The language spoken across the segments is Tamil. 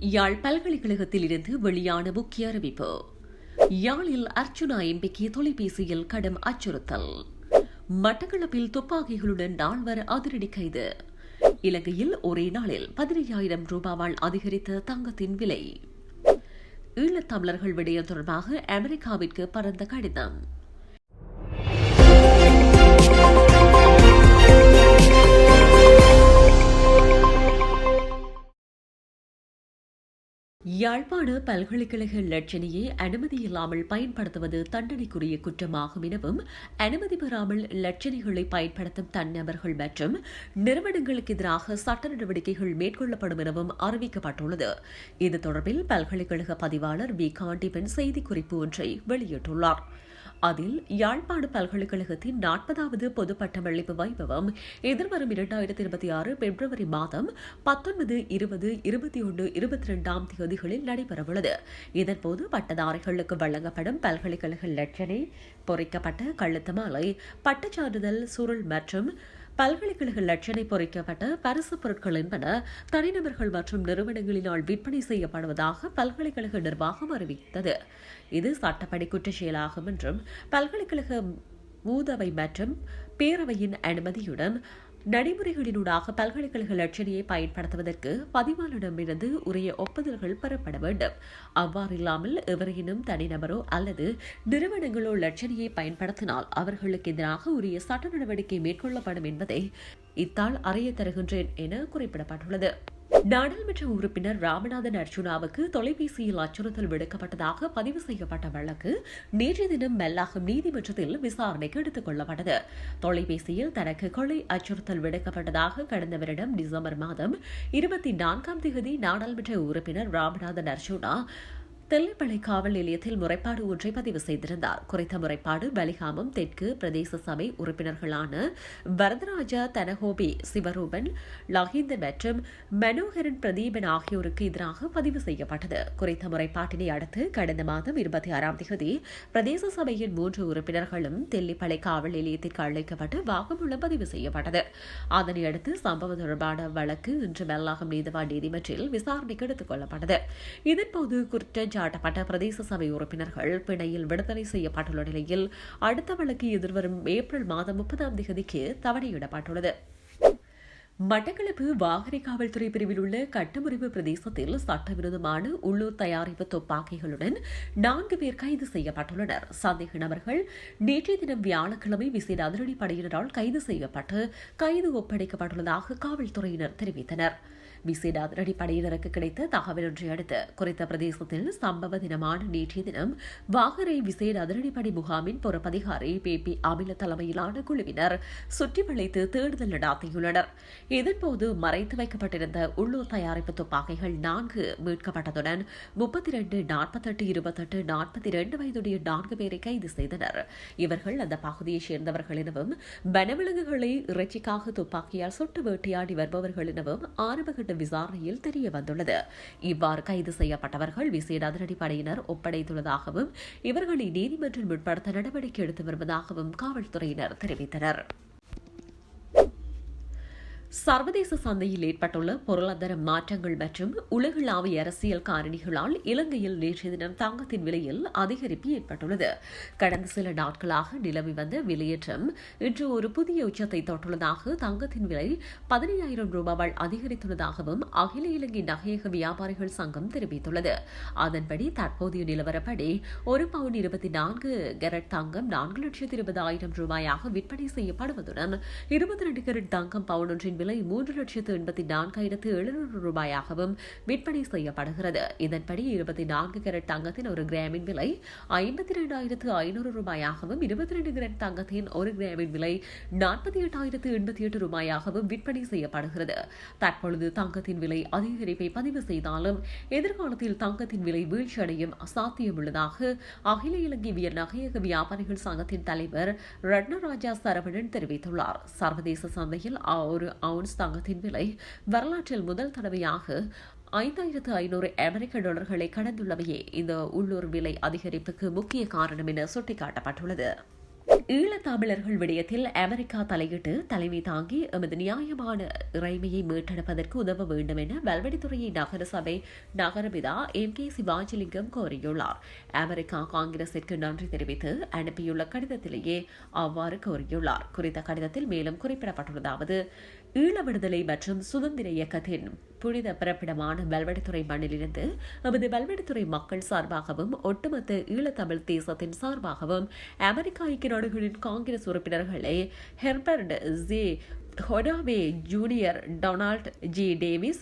யாழ் பல்கலைக்கழகத்தில் இருந்து வெளியான முக்கிய அறிவிப்பு. யாழில் அர்ச்சுனா எம்பிக்கு தொலைபேசியில் கடும் அச்சுறுத்தல். மட்டக்களப்பில் துப்பாக்கிகளுடன் நால்வர் அதிரடி கைது. இலங்கையில் ஒரே நாளில் பதினையாயிரம் ரூபாவால் அதிகரித்த தங்கத்தின் விலை. ஈழத்தமிழர்கள் விடயம் தொடர்பாக அமெரிக்காவிற்கு பரந்த கடிதம். யாழ்ப்பாண பல்கலைக்கழக லட்சணியை அனுமதியில்லாமல் பயன்படுத்துவது தண்டனைக்குரிய குற்றமாகும் எனவும் அனுமதி பெறாமல் லட்சணிகளை பயன்படுத்தும் தன்னபர்கள் மற்றும் நிறுவனங்களுக்கு எதிராக சட்ட நடவடிக்கைகள் மேற்கொள்ளப்படும் எனவும் அறிவிக்கப்பட்டுள்ளது. இது தொடர்பில் பல்கலைக்கழக பதிவாளர் வி. காண்டிபன் செய்திக்குறிப்பு ஒன்றை வெளியிட்டுள்ளார். அதில் யாழ்ப்பாண பல்கலைக்கழகத்தின் நாற்பதாவது பொது பட்டமளிப்பு வைபவம் எதிர்வரும் இரண்டாயிரத்தி இருபத்தி ஆறு பிப்ரவரி மாதம் பத்தொன்பது இருபது இருபத்தி ஒன்று இருபத்தி இரண்டாம் தேதிகளில் நடைபெறவுள்ளது. இதன்போது பட்டதாரிகளுக்கு வழங்கப்படும் பல்கலைக்கழக லட்சணை பொறிக்கப்பட்ட கழுத்து மாலை பட்டச்சான்றிதழ் சுருள் மற்றும் பல்கலைக்கழக லட்சணை பொறிக்கப்பட்ட பரிசு பொருட்கள் என்பன தனிநபர்கள் மற்றும் நிறுவனங்களினால் விற்பனை செய்யப்படுவதாக பல்கலைக்கழக நிர்வாகம் அறிவித்தது. இது சட்டப்படி குற்ற செயலாகும் என்றும் பல்கலைக்கழக மூதவை மற்றும் பேரவையின் அனுமதியுடன் நடைமுறைகளினூடாக பல்கலைக்கழக லட்சணியை பயன்படுத்துவதற்கு பதிவாளரிடமிருந்து உரிய ஒப்புதல்கள் பெறப்பட வேண்டும். அவ்வாறில்லாமல் எவரையினும் தனிநபரோ அல்லது நிறுவனங்களோ லட்சணியை பயன்படுத்தினால் அவர்களுக்கு எதிராக உரிய சட்ட நடவடிக்கை மேற்கொள்ளப்படும் என்பதை இத்தாள் அறிய தருகின்றேன் என குறிப்பிடப்பட்டுள்ளது. நாடாளுமன்ற உறுப்பினர் ராமநாதன் அர்ஜுனாவுக்கு தொலைபேசியில் அச்சுறுத்தல் விடுக்கப்பட்டதாக பதிவு செய்யப்பட்ட வழக்கு நேற்று தினம் மெல்லாகும் நீதிமன்றத்தில் விசாரணைக்கு எடுத்துக் கொள்ளப்பட்டது. தொலைபேசியில் தனக்கு கொலை அச்சுறுத்தல் விடுக்கப்பட்டதாக கடந்த வருடம் டிசம்பர் மாதம் இருபத்தி நான்காம் தேதி நாடாளுமன்ற உறுப்பினர் ராமநாதன் அர்ஜுனா தெல்லிப்பளை காவல் நிலையத்தில் முறைப்பாடு ஒன்றை பதிவு செய்திருந்தார். குறித்த முறைப்பாடு பலிகாமம் தெற்கு பிரதேச சபை உறுப்பினர்களான வரதராஜா தனகோபி சிவரூபன் லஹிந்தன் மற்றும் மனோகரன் பிரதீபன் ஆகியோருக்கு எதிராக பதிவு செய்யப்பட்டது. குறித்த முறைப்பாட்டினை அடுத்து கடந்த மாதம் இருபத்தி ஆறாம் தேதி பிரதேச சபையின் மூன்று உறுப்பினர்களும் தெல்லிப்பளை காவல் நிலையத்திற்கு அழைக்கப்பட்டு வாக்குமூலம் பதிவு செய்யப்பட்டது. அதனை அடுத்து சம்பவம் தொடர்பான வழக்கு இன்று மெல்லாகம் நீதவான் நீதிமன்றில் விசாரணைக்கு எடுத்துக் கொள்ளப்பட்டது. இதன்போது குற்ற சாட்டப்பட்ட பிரதேச சபை உறுப்பினர்கள் பிணையில் விடுதலை செய்யப்பட்டுள்ள நிலையில் அடுத்த வழக்கு எதிர்வரும் ஏப்ரல் மாதம் முப்பதாம் தேதிக்கு தவணையிடப்பட்டுள்ளது. மட்டக்களப்பு வாகரை காவல்துறை பிரிவில் உள்ள கட்டுமுறிவு பிரதேசத்தில் சட்டவிரோதமான உள்ளூர் தயாரிப்பு துப்பாக்கிகளுடன் நான்கு பேர் கைது செய்யப்பட்டுள்ளனர். சந்தேக நபர்கள் நேற்றைய தினம் வியாழக்கிழமை விசேட அதிரடி படையினரால் கைது செய்யப்பட்டு கைது ஒப்படைக்கப்பட்டுள்ளதாக காவல்துறையினர் தெரிவித்தனர். விசேட அதிரடி படையினருக்கு கிடைத்த தகவல் ஒன்றை அடுத்து குறித்த பிரதேசத்தில் சம்பவ தினமான நேற்றைய தினம் வாகரை விசேட அதிரடிப்படை முகாமின் பொறுப்பதிகாரி பி. பி. அமில தலைமையிலான குழுவினர் சுற்றி வளைத்து தேடுதல் நடாத்தியுள்ளனர். இதன்போது மறைத்து வைக்கப்பட்டிருந்த உள்ளூர் தயாரிப்பு துப்பாக்கிகள் நான்கு மீட்கப்பட்டதுடன் முப்பத்தி இரண்டு நாற்பத்தெட்டு இருபத்தெட்டு நாற்பத்தி இரண்டு வயதுடைய நான்கு பேரை கைது செய்தனர். இவர்கள் அந்த பகுதியைச் சேர்ந்தவர்கள் எனவும் வனவிலங்குகளை இறைச்சிக்காக துப்பாக்கியால் சுட்டு வேட்டையாடி வருபவர்கள் எனவும் ஆரம்ப கட்ட விசாரணையில் தெரிய வந்துள்ளது இவ்வாறு கைது செய்யப்பட்டவர்கள் விசேட அதிரடிப்படையினர் ஒப்படைத்துள்ளதாகவும் இவர்களை நீதிமன்றம் முற்படுத்த நடவடிக்கை எடுத்து வருவதாகவும் காவல்துறையினர் தெரிவித்தனர். சர்வதேச சந்தையில் ஏற்பட்டுள்ள பொருளாதார மாற்றங்கள் மற்றும் உலகளாவிய அரசியல் காரணிகளால் இலங்கையில் நேற்றைய தினம் தங்கத்தின் விலையில் அதிகரிப்பு ஏற்பட்டுள்ளது. கடந்த சில நாட்களாக நிலவி வந்த விலையேற்றம் இன்று ஒரு புதிய உச்சத்தை தொட்டுள்ளதாக தங்கத்தின் விலை பதினையாயிரம் ரூபாவால் அதிகரித்துள்ளதாகவும் அகில இலங்கை நகையக வியாபாரிகள் சங்கம் தெரிவித்துள்ளது. அதன்படி தற்போதைய நிலவரப்படி ஒரு பவுன் இருபத்தி நான்கு கெரட் தங்கம் நான்கு லட்சத்து இருபதாயிரம் ரூபாயாக விற்பனை செய்யப்படுவதுடன் இருபத்தி ரெண்டு கேரட் தங்கம் பவுன் ஒன்றின் விலை மூன்று லட்சத்து எண்பத்தி நான்காயிரத்து எழுநூறு ரூபாயாகவும் விற்பனை செய்யப்படுகிறது. இதன்படி இருபத்தி நான்கு கேரட் தங்கத்தின் ஒரு கிராமின் விலை ஐம்பத்தி இரண்டாயிரத்து ஐநூறு ரூபாயாகவும் இருபத்தி ரெண்டு கிரட் தங்கத்தின் ஒரு கிராமின் விலை நாற்பத்தி எட்டாயிரத்து எண்பத்தி எட்டு ரூபாயாகவும் விற்பனை செய்யப்படுகிறது. தற்பொழுது தங்கத்தின் விலை அதிகரிப்பை பதிவு செய்தாலும் எதிர்காலத்தில் தங்கத்தின் விலை வீழ்ச்சியடையும் சாத்தியமுள்ளதாக அகில இலங்கை வியர் நகையக வியாபாரிகள் சங்கத்தின் தலைவர் ரட்னராஜா சரவணன் தெரிவித்துள்ளார். சர்வதேச சந்தையில் ஒரு அவுன்ஸ் தங்கத்தின் விலை வரலாற்றில் முதல் தடவையாக ஐந்தாயிரத்து ஐநூறு அமெரிக்க டாலர்களை கடந்துள்ளவையே இந்த உள்ளூர் விலை அதிகரிப்புக்கு முக்கிய காரணம் என சுட்டிக்காட்டப்பட்டுள்ளது. ஈழத்தமிழர்கள் விடயத்தில் அமெரிக்கா தலையிட்டு தலைமை தாங்கி எமது நியாயமான இறைமையை மீட்டெடுப்பதற்கு உதவ வேண்டும் என வல்வடித்துறையை நகர சபை நகரபிதா எம் கே சிவாஜிலிங்கம் கோரியுள்ளார். அமெரிக்கா காங்கிரசிற்கு நன்றி தெரிவித்து அனுப்பியுள்ள கடிதத்திலேயே அவ்வாறு கோரியுள்ளார். குறித்த கடிதத்தில் மேலும் குறிப்பிடப்பட்டுள்ளதாவது ஈழ விடுதலை மற்றும் சுதந்திர இயக்கத்தின் புனித பிறப்பிடமான வல்வெடுத்துறை மண்ணிலிருந்து நமது வல்வெடுத்துறை மக்கள் சார்பாகவும் ஒட்டுமொத்த ஈழத்தமிழ் தேசத்தின் சார்பாகவும் அமெரிக்க ஐக்கிய நாடுகளின் காங்கிரஸ் உறுப்பினர்களை Herbert J. Honaway junior Donald G Davis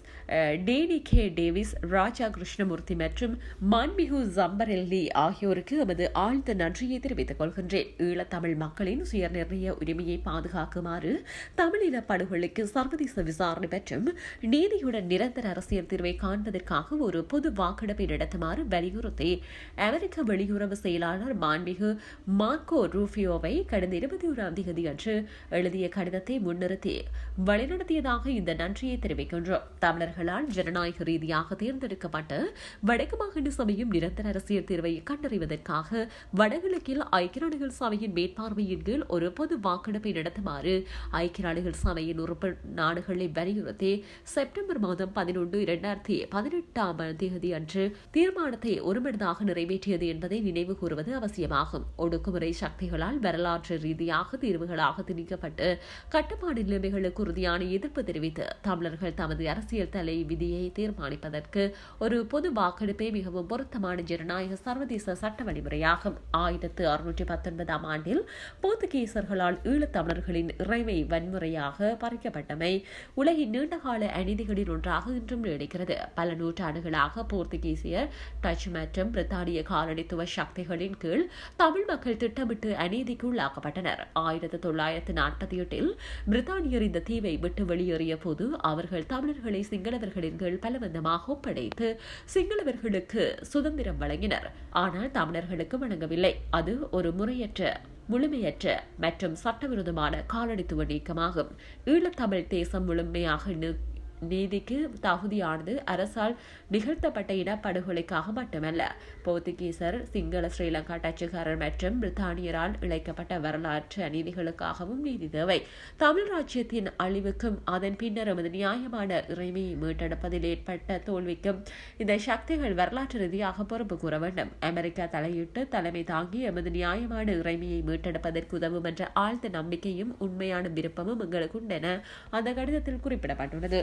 Danny K Davis Raja Krishnamoorthi மற்றும் மாண்பிகு ஜம்பரெல்லி ஆகியோருக்கு எமது ஆழ்ந்த நன்றியை தெரிவித்துக் கொள்கின்றேன். ஈழத்தமிழ் மக்களின் சுயநிர்ணய உரிமையை பாதுகாக்குமாறு தமிழின படுகொலைக்கு சர்வதேச விசாரணை மற்றும் நீதியுடன் நிரந்தர அரசியல் தீர்வை காண்பதற்காக ஒரு பொது வாக்கெடுப்பை நடத்துமாறு வலியுறுத்தி அமெரிக்க வெளியுறவு செயலாளர் மாண்பிகு மார்க்கோ ரூஃபியோவை கடந்த இருபத்தி ஓராம் தேதி அன்று எழுதிய கடிதத்தை முன்னிறுத்தி வழிநடத்தியதாக இந்த நன்றியை தெரிவிக்கின்றோம். தமிழர்களால் ஜனநாயக ரீதியாக தேர்ந்தெடுக்கப்பட்ட வடக்கு மாகாண சபையும் நிரந்தர அரசியல் தீர்வை கண்டறிவதற்காக வடகிழக்கில் ஐக்கிய நாடுகள் சபையின் மேற்பார்வையின் கீழ் ஒரு பொது வாக்கெடுப்பை நடத்துமாறு ஐக்கிய நாடுகள் சபையின் உறுப்பு நாடுகளை வலியுறுத்தி செப்டம்பர் மாதம் பதினொன்று இரண்டாயிரத்தி பதினெட்டாம் தேதி அன்று தீர்மானத்தை ஒருமனதாக நிறைவேற்றியது என்பதை நினைவு கூறுவது அவசியமாகும். ஒடுக்குமுறை சக்திகளால் வரலாற்று ரீதியாக தீர்வுகளாக திணிக்கப்பட்டு கட்டுப்பாடு நிலைமைகளுக்கு உறுதியான எதிர்ப்பு தெரிவித்து தமிழர்கள் தமது அரசியல் தலை விதியை தீர்மானிப்பதற்கு ஒரு பொது வாக்கெடுப்பே மிகவும் பொருத்தமான ஜனநாயக சர்வதேச சட்ட வழிமுறையாகும். ஆயிரத்து அறுநூற்றி பத்தொன்பதாம் ஆண்டில் போர்த்துகீசர்களால் ஈழத்தமிழர்களின் இறைமை வன்முறையாக பறிக்கப்பட்டமை உலகின் நீண்டகால அநீதிகளில் ஒன்றாக இன்றும் நீடிக்கிறது. பல நூற்றாண்டுகளாக போர்த்துகீசியர் டச் மற்றும் பிரித்தானிய காலனித்துவ சக்திகளின் கீழ் தமிழ் மக்கள் திட்டமிட்டு அநீதிக்கு உள்ளாக்கப்பட்டனர். ஆயிரத்தி தொள்ளாயிரத்து நாற்பத்தி எட்டில் பிரித்தானியர் இந்த தீவை விட்டு வெளியேறிய போது அவர்கள் தமிழர்களை சிங்களவர்களின் கீழ் பலவந்தமாக ஒப்படைத்து சிங்களவர்களுக்கு சுதந்திரம் வழங்கினர். ஆனால் தமிழர்களுக்கு வழங்கவில்லை அது ஒரு முறையற்ற முழுமையற்ற மற்றும் சட்டவிரோதமான காலனித்துவ நீக்கமாகும். ஈழத்தமிழ் தேசம் முழுமையாக நீதிக்கு தகுதியானது அரசால் நிகழ்த்தப்பட்ட இனப்படுகொலைக்காக மட்டுமல்ல. போர்த்துகீசர் சிங்கள ஸ்ரீலங்கா டச்சுக்காரர் மற்றும் பிரித்தானியரால் இழைக்கப்பட்ட வரலாற்று அநீதிகளுக்காகவும் நீதி தேவை. தமிழ் ராஜ்யத்தின் அழிவுக்கும் அதன் பின்னர் எமது நியாயமான இறைமையை மீட்டெடுப்பதில் ஏற்பட்ட தோல்விக்கும் இந்த சக்திகள் வரலாற்று ரீதியாக பொறுப்பு கூற வேண்டும். அமெரிக்கா தலையிட்டு தலைமை தாங்கி எமது நியாயமான இறைமையை மீட்டெடுப்பதற்கு உதவும் என்ற ஆழ்ந்த நம்பிக்கையும் உண்மையான விருப்பமும் எங்களுக்கு உண்டென அந்த கடிதத்தில் குறிப்பிடப்பட்டுள்ளது.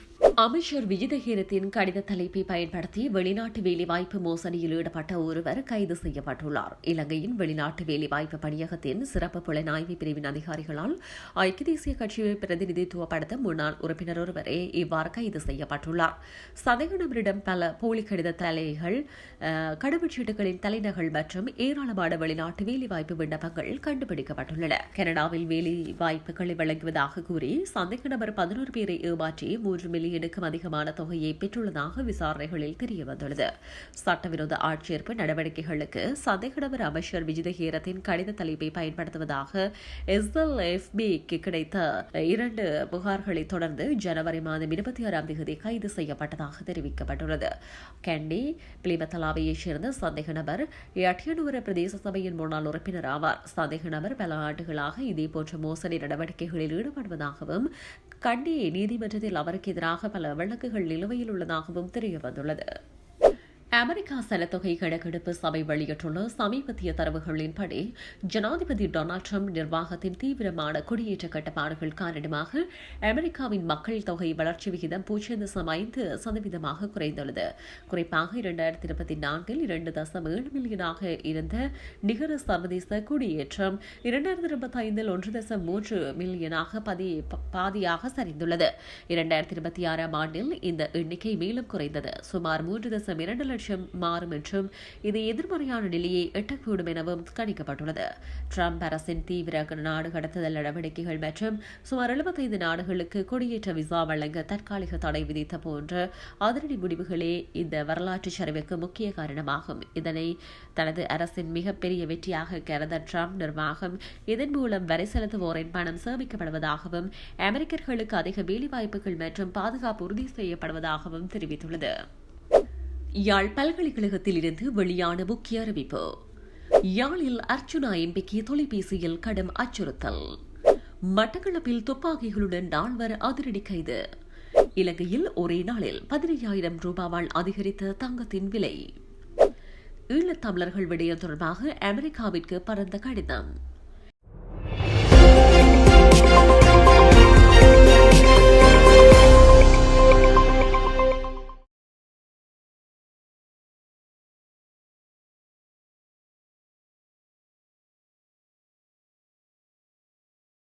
அமைச்சர் விஜிதகீரத்தின் கடித தலைப்பை பயன்படுத்தி வெளிநாட்டு வேலைவாய்ப்பு மோசடியில் ஈடுபட்ட ஒருவர் கைது செய்யப்பட்டுள்ளார். இலங்கையின் வெளிநாட்டு வேலைவாய்ப்பு பணியகத்தின் சிறப்பு புலனாய்வு பிரிவின் அதிகாரிகளால் ஐக்கிய தேசிய கட்சியை பிரதிநிதித்துவப்படுத்த முன்னாள் உறுப்பினர் ஒருவரே இவ்வாறு கைது செய்யப்பட்டுள்ளார். சந்தேகநபரிடம் பல போலி கடித தலைகள் கடவுச்சீட்டுகளின் தலைநகல் மற்றும் ஏராளமான வெளிநாட்டு வேலைவாய்ப்பு விண்ணப்பங்கள் கண்டுபிடிக்கப்பட்டுள்ளன. கனடாவில் வேலைவாய்ப்புகளை வழங்குவதாக கூறி சந்தேக நபர் பதினோரு பேரை ஏமாற்றி மூன்று மில்லியன் வெளியீடுக்கும் அதிகமான தொகையை பெற்றுள்ளதாக விசாரணைகளில் தெரியவந்துள்ளது. சட்டவிரோத ஆட்சேர்ப்பு நடவடிக்கைகளுக்கு சந்தேகநபர் அமைச்சர் விஜிதஹீரத்தின் கடித தலைப்பை பயன்படுத்துவதாக எஸ்எல்எஃபிக்கு கிடைத்த இரண்டு புகார்களை தொடர்ந்து ஜனவரி மாதம் இருபத்தி ஆறாம் தேதி கைது செய்யப்பட்டதாக தெரிவிக்கப்பட்டுள்ளது. கேண்டி பிளிமத்தலாவையைச் சேர்ந்த சந்தேக நபர் எட்டியனூர பிரதேச சபையின் முன்னாள் உறுப்பினர் ஆவார். சந்தேக நபர் பல ஆண்டுகளாக இதேபோன்ற மோசடி நடவடிக்கைகளில் ஈடுபடுவதாகவும் கண்டி நீதிமன்றத்தில் அவருக்கு எதிராக பல வழக்குகள் நிலுவையில் உள்ளதாகவும் தெரியவந்துள்ளது. அமெரிக்கா சலத்தொகை கணக்கெடுப்பு சபை வெளியிட்டுள்ள சமீபத்திய தரவுகளின்படி ஜனாதிபதி டொனால்ட் ட்ரம்ப் நிர்வாகத்தின் தீவிரமான குடியேற்ற கட்டுப்பாடுகள் காரணமாக அமெரிக்காவின் மக்கள் தொகை வளர்ச்சி விகிதம் பூஜ்ஜியம் தசம் ஐந்து சதவீதமாக குறைந்துள்ளது. குறிப்பாக இரண்டாயிரத்தி இருபத்தி நான்கில் இரண்டு தசம் ஏழு மில்லியனாக இருந்த நிகர சர்வதேச குடியேற்றம் இரண்டாயிரத்தி இருபத்தி ஐந்தில் ஒன்று தசம் மூன்று மில்லியனாக பதி பாதியாக சரிந்துள்ளது. இரண்டாயிரத்தி இருபத்தி ஆறாம் ஆண்டில் இந்த எண்ணிக்கை மேலும் குறைந்தது. சுமார் மூன்று தசம் இரண்டு லட்சம் மாறும் என்றும் இது எதிர்மறையான நிலையை எட்டக்கூடும் எனவும் கணிக்கப்பட்டுள்ளது. ட்ரம்ப் அரசின் தீவிர நாடு கடத்துதல் நடவடிக்கைகள் மற்றும் சுமார் எழுபத்தைந்து நாடுகளுக்கு குடியேற்ற விசா வழங்க தற்காலிக தடை விதித்த போன்ற அதிரடி முடிவுகளே இந்த வரலாற்று சரிவுக்கு முக்கிய காரணமாகும். இதனை தனது அரசின் மிகப்பெரிய வெற்றியாக கருத ட்ரம்ப் நிர்வாகம் இதன் மூலம் வரி செலுத்துவோரின் பணம் சேமிக்கப்படுவதாகவும் அமெரிக்கர்களுக்கு அதிக வேலைவாய்ப்புகள் மற்றும் பாதுகாப்பு உறுதி செய்யப்படுவதாகவும் தெரிவித்துள்ளது. யாழ் பல்கலைக்கழகத்தில் இருந்து வெளியான முக்கிய அறிவிப்பு. யாழில் அர்ச்சுனா எம்பிக்கு தொலைபேசியில் கடும் அச்சுறுத்தல். மட்டக்களப்பில் துப்பாக்கிகளுடன் நால்வர் அதிரடி கைது. இலங்கையில் ஒரே நாளில் பதினையாயிரம் ரூபாவால் அதிகரித்த தங்கத்தின் விலை. ஈழத்தமிழர்கள் விடயம் தொடர்பாக அமெரிக்காவிற்கு பரந்த கடிதம்.